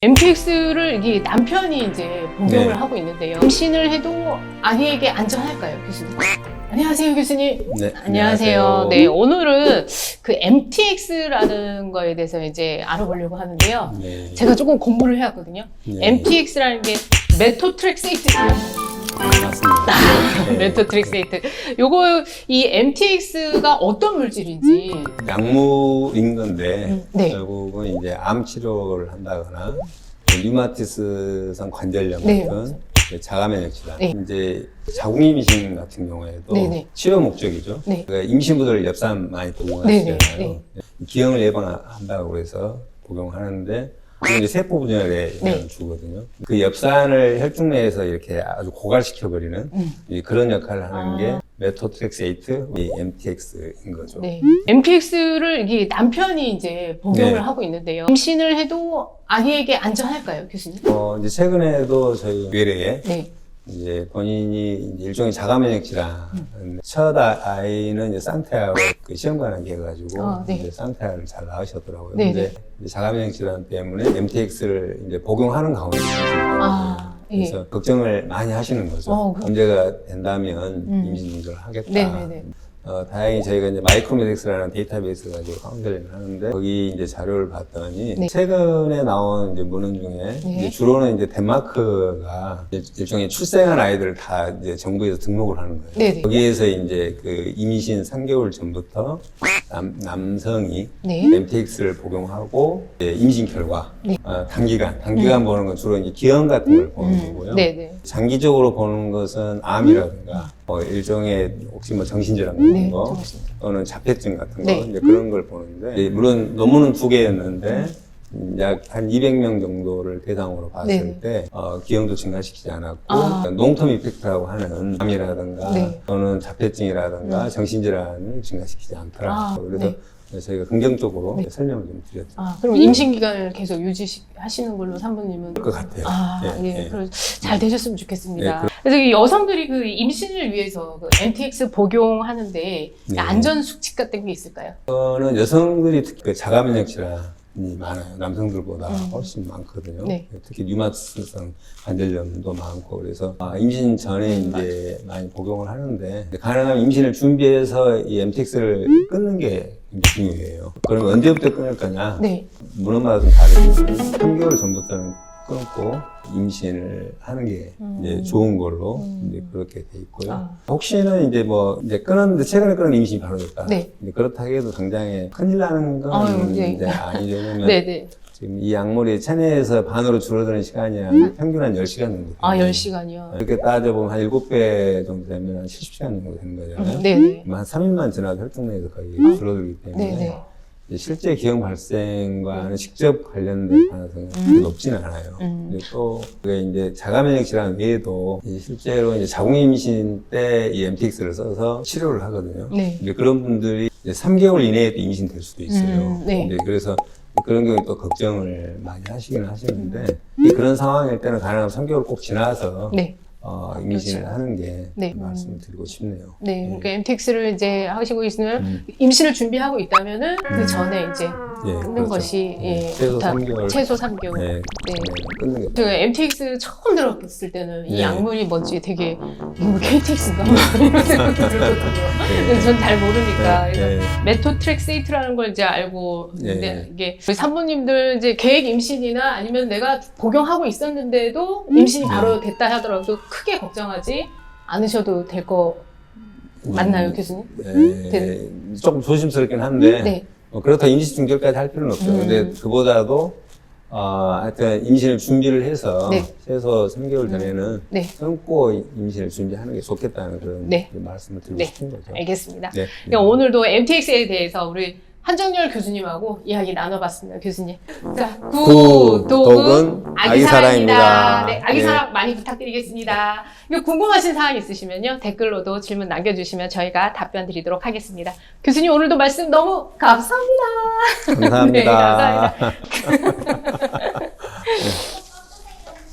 MTX를 이게 남편이 이제 복용을 네. 하고 있는데요. 임신을 해도 아이에게 안전할까요, 교수님? 안녕하세요, 교수님. 네, 안녕하세요. 네, 오늘은 그 MTX라는 거에 대해서 이제 알아보려고 하는데요. 네. 제가 조금 공부를 해왔거든요. 네. MTX라는 게 메토트렉세이트예요. 맞습니다. 네. 메토트렉세이트. 요거 이 MTX가 어떤 물질인지. 약물인 건데 음, 네. 결국은 이제 암 치료를 한다거나 류마티스성 관절염 네, 같은 자가면역 질환, 네. 이제 자궁임신 같은 경우에도 네, 네. 치료 목적이죠. 네. 그러니까 임신부들 엽산 많이 네, 복용하시잖아요. 네, 기형을 예방한다고 해서 복용하는데 이제 세포 분열에 네. 주거든요. 그 엽산을 혈중 내에서 이렇게 아주 고갈시켜버리는 음. 이 그런 역할을 하는 아. 게 메토트렉세이트, 이 MTX인 거죠. 네. MTX를 이게 남편이 이제 복용을 네. 하고 있는데요. 임신을 해도 아이에게 안전할까요, 교수님? 어, 이제 최근에도 저희 외래에 네. 이제 본인이 일종의 자가면역 질환, 첫 아- 아이는 이제 상태하고 그 시험관하게 해가지고 아, 네. 이제 상태를 잘 나으셨더라고요. 네, 근데 이제 자가면역 질환 때문에 MTX를 이제 복용하는 가운데 아, 예. 그래서 걱정을 많이 하시는 거죠. 어, 그- 문제가 된다면 음. 임신 중절을 하겠다. 네 네 네. 어, 다행히 저희가 이제 마이크로메딕스라는 데이터베이스 가지고 카운셀링을 하는데 거기 이제 자료를 봤더니 네. 최근에 나온 이제 문헌 중에 네. 이제 주로는 이제 덴마크가 일- 일종의 출생한 아이들을 다 이제 정부에서 등록을 하는 거예요. 네 네. 거기에서 이제 그 임신 3개월 전부터 남, 남성이 네. MTX를 복용하고 이제 임신 결과 네. 어, 단기간 단기간 보는 건 주로 이제 기형 같은 걸 보는 거고요. 음. 네네. 장기적으로 보는 것은 암이라든가 뭐 일종의 혹시 뭐 정신질환 같은 네, 거 정신. 또는 자폐증 같은 거 네. 이제 그런 걸 보는데 이제 물론 논문은 두 개였는데 약 한 200명 정도를 대상으로 봤을 네. 때 어, 기형도 증가시키지 않았고 아. 농텀 이펙트라고 하는 암이라든가 네. 또는 자폐증이라든가 정신질환을 증가시키지 않더라. 아, 그래서 네. 저희가 긍정적으로 네. 설명을 좀 드렸죠. 아, 그럼 임신 기간을 계속 유지하시는 걸로 산부님은 그럴 것 같아요. 아, 예, 예, 예. 그럼 잘 되셨으면 좋겠습니다. 네, 그래서 이 여성들이 그 임신을 위해서 그 MTX 복용하는데 네. 안전 수칙 같은 게 있을까요? 저는 여성들이 특히 그 자가 면역 질환 이 많아요. 남성들보다 음. 훨씬 많거든요. 네. 특히 류마티스성 관절염도 많고 그래서 아, 임신 전에 음, 이제 많이 복용을 하는데 가능하면 임신을 준비해서 이 MTX를 끊는 게 중요해요. 그러면 언제부터 끊을 거냐? 네. 문헌마다 좀 다르지만 3개월 전부터는 끊고 임신을 하는 게 음. 이제 좋은 걸로 음. 이제 그렇게 돼 있고요. 아. 혹시나 이제 뭐 이제 끊었는데 최근에 끊은 임신이 바로 됐다. 네. 그렇다 해도 당장에 큰일 나는 건 아유, 네. 이제 아니죠. 왜냐면 네네. 지금 이 약물이 체내에서 반으로 줄어드는 시간이 한 평균 한 10시간 정도. 음. 아, 돼요. 10시간이요. 이렇게 따져보면 한 7배 정도 되면 한 70시간 정도 되는 거잖아요. 네네. 한 3일만 지나도 혈중 내에서 거의 아. 줄어들기 때문에 네네. 이제 실제 기형 발생과는 직접 관련된 가능성은 음. 높지는 않아요. 음. 그리고 또 그게 이제 자가면역 질환 외에도 실제로 이제 자궁임신 때 이 MTX를 써서 치료를 하거든요. 네. 그런 분들이 이제 3개월 이내에 또 임신될 수도 있어요. 음, 네. 그래서 그런 경우에 또 걱정을 많이 하시긴 하시는데 음. 이 그런 상황일 때는 가능하면 3개월 꼭 지나서 네. 어, 임신을 그렇죠. 하는 게 네. 말씀을 드리고 싶네요. 네. 그러니까 MTX를 이제 하시고 있으면 음. 임신을 준비하고 있다면은 그 전에 이제 예, 끊는 그렇죠. 것이 예, 네, 최소 좋다. 3개월. 최소 3개월. 네, 네. 네, 끊는 게 제가 MTX 처음 들었을 때는 이 네. 약물이 뭔지 되게 이거 KTX인가 이런 생각이 들거든요. 근데 전 잘 모르니까 네, 그래서 네. 메토트렉세이트라는 걸 이제 알고 네. 이게 우리 산부님들 이제 계획 임신이나 아니면 내가 복용하고 있었는데도 임신이 네. 바로 됐다 하더라도 크게 걱정하지 않으셔도 될 거 맞나요, 음, 교수님? 네, 조금 조심스럽긴 한데 네. 뭐 그렇다 임신 중결까지 할 필요는 없죠. 음. 근데 그보다도 어, 하여튼 임신을 준비를 해서 네. 최소 3개월 전에는 네. 끊고 임신을 준비하는 게 좋겠다는 그런 네. 말씀을 드리고 네. 싶은 거죠. 알겠습니다. 네. 그러니까 오늘도 MTX에 대해서 우리 한정열 교수님하고 이야기 나눠봤습니다, 교수님. 자, 구독은 구독은 아기 사랑입니다. 아기사랑입니다. 네, 아기 네. 사랑 많이 부탁드리겠습니다. 이거 궁금하신 사항 있으시면요, 댓글로도 질문 남겨주시면 저희가 답변 드리도록 하겠습니다. 교수님 오늘도 말씀 너무 감사합니다. 감사합니다. 네, 감사합니다.